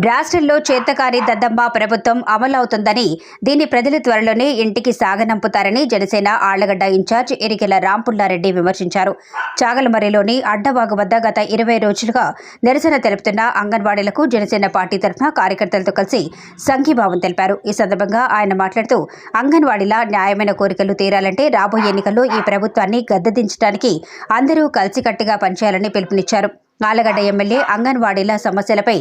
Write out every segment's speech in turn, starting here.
రాష్ట్రంలో చేతకారి దద్దమ్మ ప్రభుత్వం అమలవుతుందని దీన్ని ప్రజలు త్వరలోనే ఇంటికి సాగనంపుతారని జనసేన ఆళ్ళగడ్డ ఇన్ఛార్జ్ ఎరికెల రాంపుల్లారెడ్డి విమర్శించారు. చాగలమరిలోని అడ్డవాగు వద్ద గత ఇరవై రోజులుగా నిరసన తెలుపుతున్న అంగన్వాడీలకు జనసేన పార్టీ తరఫున కార్యకర్తలతో కలిసి సంఘీభావం తెలిపారు. ఈ సందర్భంగా ఆయన మాట్లాడుతూ అంగన్వాడీల న్యాయమైన కోరికలు తీరాలంటే రాబోయే ఎన్నికల్లో ఈ ప్రభుత్వాన్ని గద్దెదించడానికి అందరూ కలిసికట్టుగా పనిచేయాలని పిలుపునిచ్చారు. ఆలగడ్డ ఎమ్మెల్యే అంగన్వాడీల సమస్యలపై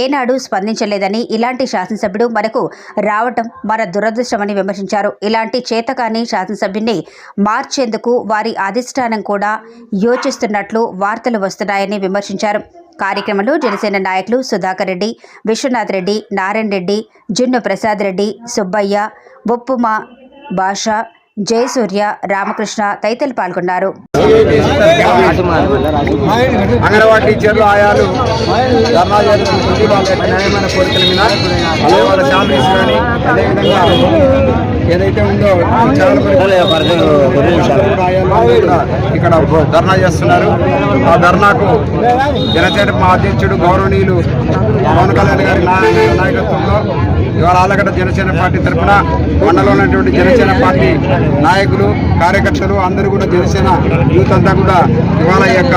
ఏనాడు స్పందించలేదని ఇలాంటి శాసనసభ్యుడు మనకు రావటం మన దురదృష్టమని విమర్శించారు. ఇలాంటి చేతకాని శాసనసభ్యుని మార్చేందుకు వారి అధిష్టానం కూడా యోచిస్తున్నట్లు వార్తలు వస్తున్నాయని విమర్శించారు. కార్యక్రమంలో జనసేన నాయకులు సుధాకర్ రెడ్డి విశ్వనాథ్ రెడ్డి నారాయణ రెడ్డి జున్ను ప్రసాద్ రెడ్డి సుబ్బయ్య బొప్పుమ భాష జయసూర్య రామకృష్ణ తదితరులు పాల్గొన్నారు. అంగన్వాడీ టీచర్లు ఆయాలు ధర్నా చేస్తున్నటువంటి వాళ్ళ న్యాయమైన కోరికల మీద అలాగే వాళ్ళ శాలరీస్ కానీ అదేవిధంగా ఏదైతే ఉందో ఇక్కడ ధర్నా చేస్తున్నారు. ఆ ధర్నాకు జనసేన మా అధ్యక్షుడు గౌరవనీయులు పవన్ కళ్యాణ్ గారి నాయకత్వంలో ఇవాళ ఆలగడ్డ జనసేన పార్టీ తరఫున మండలంలో ఉన్నటువంటి జనసేన పార్టీ నాయకులు కార్యకర్తలు అందరూ కూడా జనసేన యూత్ అంతా కూడా ఇవాళ యొక్క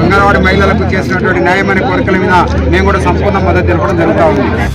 అంగన్వాడీ మహిళలకు చేసినటువంటి న్యాయమైన కోరికల మీద మేము కూడా సంపూర్ణ మద్దతు తెలపడం జరుగుతూ ఉంది.